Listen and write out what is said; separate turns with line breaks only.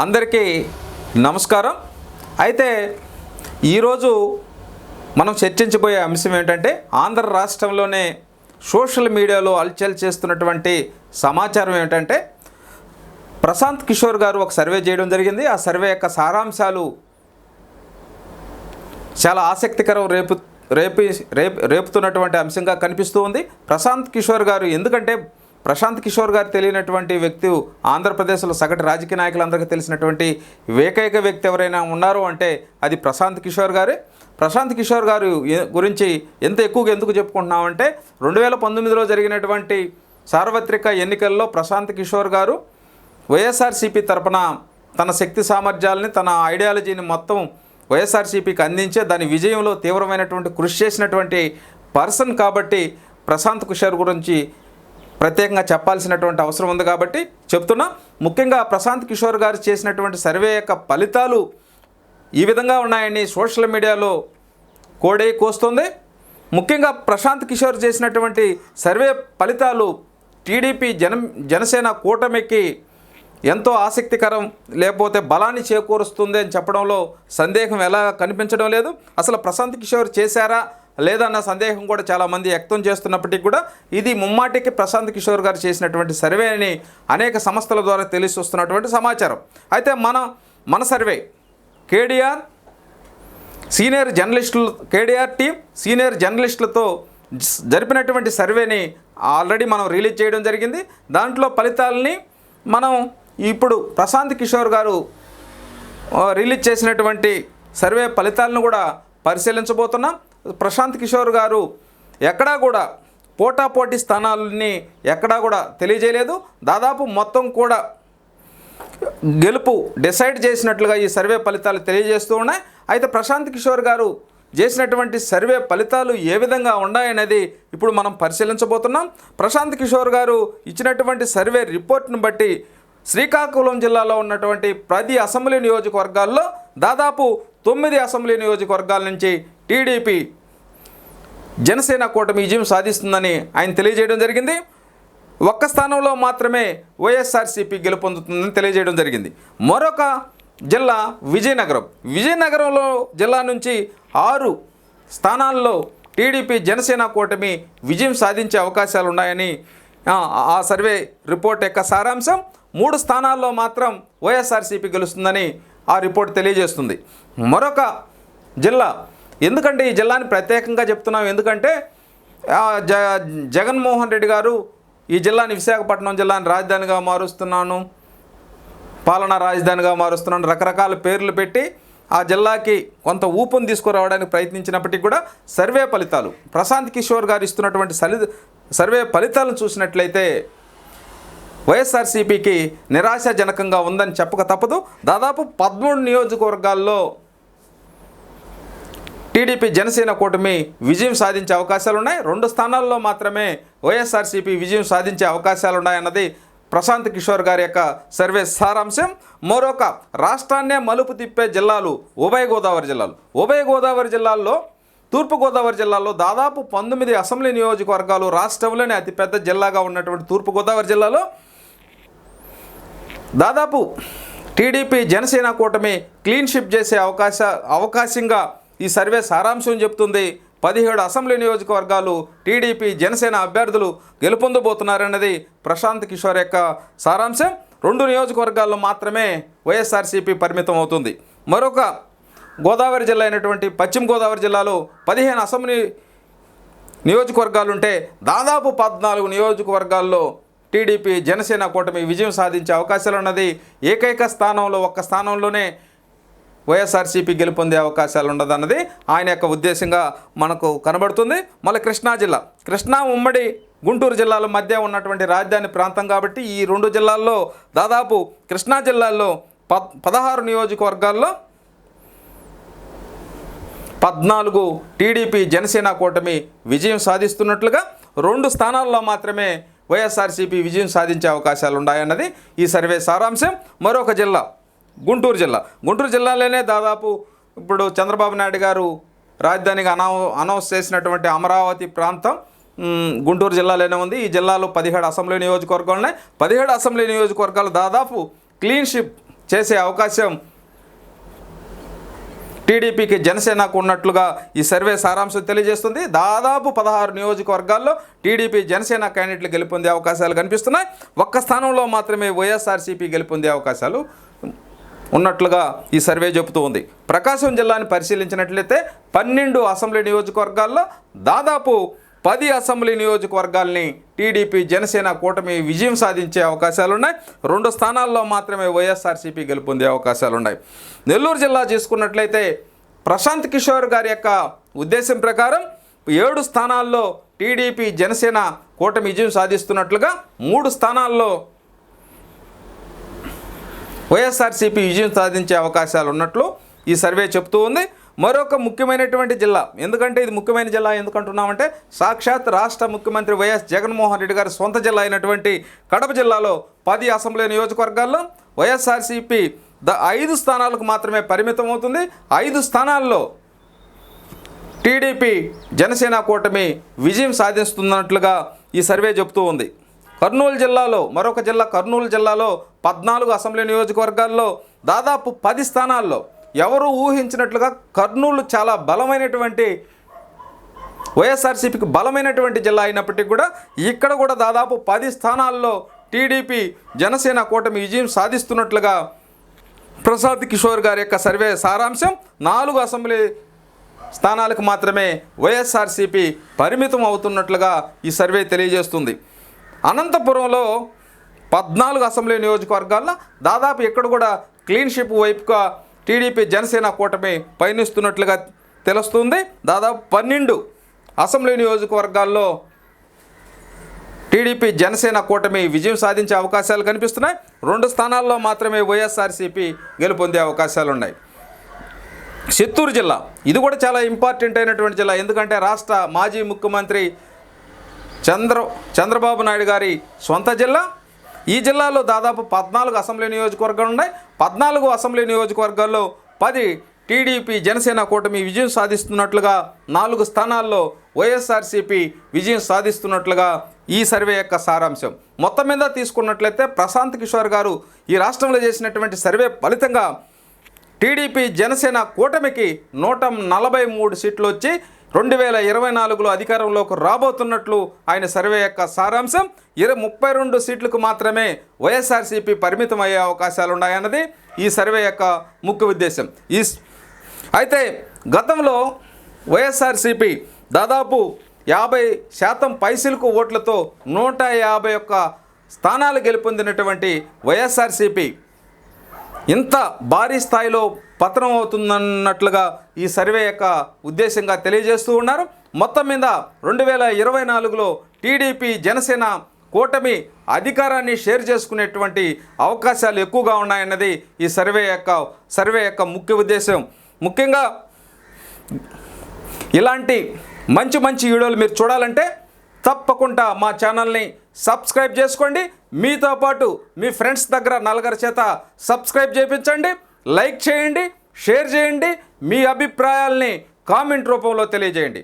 అందరికీ నమస్కారం. అయితే ఈరోజు మనం చర్చించబోయే అంశం ఏంటంటే ఆంధ్ర రాష్ట్రంలోనే సోషల్ మీడియాలో అల్చల్ చేస్తున్నటువంటి సమాచారం ఏమిటంటే ప్రశాంత్ కిషోర్ గారు ఒక సర్వే చేయడం జరిగింది. ఆ సర్వే యొక్క సారాంశాలు చాలా ఆసక్తికరం రేపు రేపి రేపు రేపుతున్నటువంటి అంశంగా కనిపిస్తూ ఉంది. ప్రశాంత్ కిషోర్ గారు ఎందుకంటే ప్రశాంత్ కిషోర్ గారు తెలియనటువంటి వ్యక్తి ఆంధ్రప్రదేశ్లో సగటు రాజకీయ నాయకులందరికీ తెలిసినటువంటి ఏకైక వ్యక్తి ఎవరైనా ఉన్నారు అంటే అది ప్రశాంత్ కిషోర్ గారే. ప్రశాంత్ కిషోర్ గారు గురించి ఎంత ఎక్కువగా ఎందుకు చెప్పుకుంటున్నామంటే రెండు వేల పంతొమ్మిదిలో జరిగినటువంటి సార్వత్రిక ఎన్నికల్లో ప్రశాంత్ కిషోర్ గారు వైఎస్ఆర్సీపీ తరపున తన శక్తి సామర్థ్యాలని తన ఐడియాలజీని మొత్తం వైఎస్ఆర్సీపీకి అందించే దాని విజయంలో తీవ్రమైనటువంటి కృషి చేసినటువంటి పర్సన్ కాబట్టి ప్రశాంత్ కిషోర్ గురించి ప్రత్యేకంగా చెప్పాల్సినటువంటి అవసరం ఉంది కాబట్టి చెప్తున్నా ముఖ్యంగా ప్రశాంత్ కిషోర్ గారు చేసినటువంటి సర్వే యొక్క ఫలితాలు ఈ విధంగా ఉన్నాయని సోషల్ మీడియాలో కోడే కోస్తుంది. ముఖ్యంగా ప్రశాంత్ కిషోర్ చేసినటువంటి సర్వే ఫలితాలు టీడీపీ జన జనసేన కూటమికి ఎంతో ఆసక్తికరం లేకపోతే బలాన్ని చేకూరుస్తుంది అని చెప్పడంలో సందేహం ఎలా కనిపించడం లేదు. అసలు ప్రశాంత్ కిషోర్ చేశారా? లేదన్న సందేహం కూడా చాలామంది వ్యక్తం చేస్తున్నప్పటికీ కూడా ఇది ముమ్మాటికి ప్రశాంత్ కిషోర్ గారు చేసినటువంటి సర్వే అని అనేక సంస్థల ద్వారా తెలిసి వస్తున్నటువంటి సమాచారం. అయితే మన మన survey KDR senior journalists KDR team senior జర్నలిస్టులతో జ- జరిపినటువంటి సర్వేని ఆల్రెడీ మనం రిలీజ్ చేయడం జరిగింది. దాంట్లో ఫలితాలని మనం ఇప్పుడు ప్రశాంత్ కిషోర్ గారు రిలీజ్ చేసినటువంటి సర్వే ఫలితాలను కూడా పరిశీలించబోతున్నాం. ప్రశాంత్ కిషోర్ గారు ఎక్కడా కూడా పోటాపోటీ స్థానాలని ఎక్కడా కూడా తెలియజేయలేదు. దాదాపు మొత్తం కూడా గెలుపు డిసైడ్ చేసినట్లుగా ఈ సర్వే ఫలితాలు తెలియజేస్తూ ఉన్నాయి. అయితే ప్రశాంత్ కిషోర్ గారు చేసినటువంటి సర్వే ఫలితాలు ఏ విధంగా ఉన్నాయనేది ఇప్పుడు మనం పరిశీలించబోతున్నాం. ప్రశాంత్ కిషోర్ గారు ఇచ్చినటువంటి సర్వే రిపోర్ట్ను బట్టి శ్రీకాకుళం జిల్లాలో ఉన్నటువంటి ప్రతి అసెంబ్లీ నియోజకవర్గాల్లో దాదాపు తొమ్మిది అసెంబ్లీ నియోజకవర్గాల నుంచి టీడీపీ జనసేన కూటమి విజయం సాధిస్తుందని ఆయన తెలియజేయడం జరిగింది. ఒక్క స్థానంలో మాత్రమే వైఎస్ఆర్సీపీ గెలుపొందుతుందని తెలియజేయడం జరిగింది. మరొక జిల్లా విజయనగరం. విజయనగరంలో జిల్లా నుంచి ఆరు స్థానాల్లో టీడీపీ జనసేన కూటమి విజయం సాధించే అవకాశాలు ఉన్నాయని ఆ, సర్వే రిపోర్ట్ యొక్క సారాంశం మూడు స్థానాల్లో మాత్రం వైఎస్ఆర్సీపీ గెలుస్తుందని ఆ రిపోర్ట్ తెలియజేస్తుంది. మరొక జిల్లా ఎందుకంటే ఈ జిల్లాని ప్రత్యేకంగా చెప్తున్నాం. ఎందుకంటే జ జగన్మోహన్ రెడ్డి గారు ఈ జిల్లాని విశాఖపట్నం జిల్లాని రాజధానిగా మారుస్తున్నాను. పాలనా రాజధానిగా మారుస్తున్నాను. రకరకాల పేర్లు పెట్టి ఆ జిల్లాకి కొంత ఊపును తీసుకురావడానికి ప్రయత్నించినప్పటికీ కూడా సర్వే ఫలితాలు ప్రశాంత్ కిషోర్ గారు ఇస్తున్నటువంటి సలి సర్వే ఫలితాలను చూసినట్లయితే వైఎస్ఆర్సీపీకి నిరాశాజనకంగా ఉందని చెప్పక తప్పదు దాదాపు పదమూడు నియోజకవర్గాల్లో టీడీపీ జనసేన కూటమి విజయం సాధించే అవకాశాలు ఉన్నాయి రెండు స్థానాల్లో మాత్రమే వైఎస్ఆర్సీపీ విజయం సాధించే అవకాశాలు ఉన్నాయన్నది ప్రశాంత్ కిషోర్ గారి యొక్క సర్వే సారాంశం. మరొక రాష్ట్రాన్నే మలుపు తిప్పే జిల్లాలు ఉభయ గోదావరి జిల్లాలు. ఉభయ గోదావరి జిల్లాల్లో తూర్పుగోదావరి జిల్లాలో దాదాపు పంతొమ్మిది అసెంబ్లీ నియోజకవర్గాలు రాష్ట్రంలోనే అతిపెద్ద జిల్లాగా ఉన్నటువంటి తూర్పుగోదావరి జిల్లాలో దాదాపు టీడీపీ జనసేన కూటమి క్లీన్ షిప్ చేసే అవకాశ అవకాశంగా ఈ సర్వే సారాంశం చెప్తుంది పదిహేడు అసెంబ్లీ నియోజకవర్గాలు టీడీపీ జనసేన అభ్యర్థులు గెలుపొందబోతున్నారన్నది ప్రశాంత్ కిషోర్ యొక్క సారాంశం. రెండు నియోజకవర్గాల్లో మాత్రమే వైఎస్ఆర్సీపీ పరిమితం అవుతుంది. మరొక గోదావరి జిల్లా అయినటువంటి పశ్చిమ గోదావరి జిల్లాలో పదిహేను అసెంబ్లీ నియోజకవర్గాలుంటే దాదాపు పద్నాలుగు నియోజకవర్గాల్లో టీడీపీ జనసేన కూటమి విజయం సాధించే అవకాశాలు ఉన్నది ఏకైక స్థానంలో ఒక్క స్థానంలోనే వైఎస్ఆర్సీపీ గెలుపొందే అవకాశాలు ఉండదన్నది ఆయన యొక్క ఉద్దేశంగా మనకు కనబడుతుంది. మళ్ళీ కృష్ణా జిల్లా. కృష్ణా ఉమ్మడి గుంటూరు జిల్లాల మధ్య ఉన్నటువంటి రాజధాని ప్రాంతం కాబట్టి ఈ రెండు జిల్లాల్లో దాదాపు కృష్ణా జిల్లాల్లో పద్ పదహారు నియోజకవర్గాల్లో పద్నాలుగు టీడీపీ జనసేన కూటమి విజయం సాధిస్తున్నట్లుగా రెండు స్థానాల్లో మాత్రమే వైఎస్ఆర్సీపీ విజయం సాధించే అవకాశాలు ఉన్నాయన్నది ఈ సర్వే సారాంశం. మరొక జిల్లా. గుంటూరు జిల్లా. గుంటూరు జిల్లాలోనే దాదాపు ఇప్పుడు చంద్రబాబు నాయుడు గారు రాజధానిగా అనౌ అనౌన్స్ చేసినటువంటి అమరావతి ప్రాంతం గుంటూరు జిల్లాలోనే ఉంది. ఈ జిల్లాలో పదిహేడు అసెంబ్లీ నియోజకవర్గాలు ఉన్నాయి పదిహేడు అసెంబ్లీ నియోజకవర్గాలు దాదాపు క్లీన్ షిప్ చేసే అవకాశం టీడీపీకి జనసేనకు ఉన్నట్లుగా ఈ సర్వే సారాంశం తెలియజేస్తుంది. దాదాపు పదహారు నియోజకవర్గాల్లో టీడీపీ జనసేన క్యాండిడేట్లు గెలుపొందే అవకాశాలు కనిపిస్తున్నాయి. ఒక్క స్థానంలో మాత్రమే వైఎస్ఆర్సీపీ గెలుపొందే అవకాశాలు ఉన్నట్లుగా ఈ సర్వే చెబుతూ ఉంది. ప్రకాశం జిల్లాని పరిశీలించినట్లయితే పన్నెండు అసెంబ్లీ నియోజకవర్గాల్లో దాదాపు పది అసెంబ్లీ నియోజకవర్గాల్ని టీడీపీ జనసేన కూటమి విజయం సాధించే అవకాశాలు ఉన్నాయి రెండు స్థానాల్లో మాత్రమే వైఎస్ఆర్సీపీ గెలుపొందే అవకాశాలు ఉన్నాయి నెల్లూరు జిల్లా చూసుకున్నట్లయితే ప్రశాంత్ కిషోర్ గారి యొక్క ఉద్దేశం ప్రకారం ఏడు స్థానాల్లో టీడీపీ జనసేన కూటమి విజయం సాధిస్తున్నట్లుగా మూడు స్థానాల్లో వైఎస్ఆర్సీపీ విజయం సాధించే అవకాశాలు ఉన్నట్లు ఈ సర్వే చెప్తూ ఉంది. మరొక ముఖ్యమైనటువంటి జిల్లా. ఎందుకంటే ఇది ముఖ్యమైన జిల్లా ఎందుకంటున్నామంటే సాక్షాత్ రాష్ట్ర ముఖ్యమంత్రి వైఎస్ జగన్మోహన్ రెడ్డి గారి సొంత జిల్లా అయినటువంటి కడప జిల్లాలో పది అసెంబ్లీ నియోజకవర్గాల్లో వైఎస్ఆర్సీపీ ద ఐదు స్థానాలకు మాత్రమే పరిమితం అవుతుంది. ఐదు స్థానాల్లో టీడీపీ జనసేన కూటమి విజయం సాధిస్తున్నట్లుగా ఈ సర్వే చెబుతూ ఉంది. కర్నూలు జిల్లాలో మరొక జిల్లా కర్నూలు జిల్లాలో పద్నాలుగు అసెంబ్లీ నియోజకవర్గాల్లో దాదాపు పది స్థానాల్లో ఎవరు ఊహించినట్లుగా కర్నూలు చాలా బలమైనటువంటి వైఎస్ఆర్సీపీకి బలమైనటువంటి జిల్లా అయినప్పటికీ కూడా ఇక్కడ కూడా దాదాపు పది స్థానాల్లో టీడీపీ జనసేన కూటమి విజయం సాధిస్తున్నట్లుగా ప్రసాద్ కిషోర్ గారి యొక్క సర్వే సారాంశం. నాలుగు అసెంబ్లీ స్థానాలకు మాత్రమే వైఎస్ఆర్సీపీ పరిమితం అవుతున్నట్లుగా ఈ సర్వే తెలియజేస్తుంది. అనంతపురంలో పద్నాలుగు అసెంబ్లీ నియోజకవర్గాల్లో దాదాపు ఇక్కడ కూడా క్లీన్ షిప్ వైపుగా టీడీపీ జనసేన కూటమి పయనిస్తున్నట్లుగా తెలుస్తుంది. దాదాపు పన్నెండు అసెంబ్లీ నియోజకవర్గాల్లో టీడీపీ జనసేన కూటమి విజయం సాధించే అవకాశాలు కనిపిస్తున్నాయి. రెండు స్థానాల్లో మాత్రమే వైఎస్ఆర్సీపీ గెలుపొందే అవకాశాలు ఉన్నాయి చిత్తూరు జిల్లా. ఇది కూడా చాలా ఇంపార్టెంట్ అయినటువంటి జిల్లా. ఎందుకంటే రాష్ట్ర మాజీ ముఖ్యమంత్రి చంద్ర చంద్రబాబు నాయుడు గారి సొంత జిల్లా. ఈ జిల్లాలో దాదాపు పద్నాలుగు అసెంబ్లీ నియోజకవర్గాలు ఉన్నాయి. పద్నాలుగు అసెంబ్లీ నియోజకవర్గాల్లో పది టీడీపీ జనసేన కూటమి విజయం సాధిస్తున్నట్లుగా నాలుగు స్థానాల్లో వైఎస్ఆర్సీపీ విజయం సాధిస్తున్నట్లుగా ఈ సర్వే యొక్క సారాంశం. మొత్తం మీద తీసుకున్నట్లయితే ప్రశాంత్ కిషోర్ గారు ఈ రాష్ట్రంలో చేసినటువంటి సర్వే ఫలితంగా టీడీపీ జనసేన కూటమికి నూట నలభై మూడు సీట్లు వచ్చి రెండు వేల ఇరవై నాలుగులో అధికారంలోకి రాబోతున్నట్లు ఆయన సర్వే యొక్క సారాంశం. ఇరవై ముప్పై రెండు సీట్లకు మాత్రమే వైఎస్ఆర్సీపీ పరిమితం అయ్యే అవకాశాలు ఉన్నాయన్నది ఈ సర్వే యొక్క ముఖ్య ఉద్దేశం. ఈ అయితే గతంలో వైఎస్ఆర్సీపీ దాదాపు యాభై శాతం పైసలకు ఓట్లతో నూట యాభై ఒక్క స్థానాలు గెలుపొందినటువంటి వైఎస్ఆర్సీపీ ఇంత భారీ స్థాయిలో పతనం అవుతుందన్నట్లుగా ఈ సర్వే యొక్క ఉద్దేశంగా తెలియజేస్తూ ఉన్నారు. మొత్తం మీద రెండు వేల ఇరవై నాలుగులో టీడీపీ జనసేన కూటమి అధికారాన్ని షేర్ చేసుకునేటువంటి అవకాశాలు ఎక్కువగా ఉన్నాయన్నది ఈ సర్వే యొక్క సర్వే యొక్క ముఖ్య ఉద్దేశం. ముఖ్యంగా ఇలాంటి మంచి మంచి వీడియోలు మీరు చూడాలంటే తప్పకుండా మా ఛానల్ని సబ్స్క్రైబ్ చేసుకోండి. మీతో పాటు మీ ఫ్రెండ్స్ దగ్గర నలుగురి చేత సబ్స్క్రైబ్ చేయించండి లైక్ చేయండి షేర్ చేయండి మీ అభిప్రాయాల్ని కామెంట్ రూపంలో తెలియజేయండి.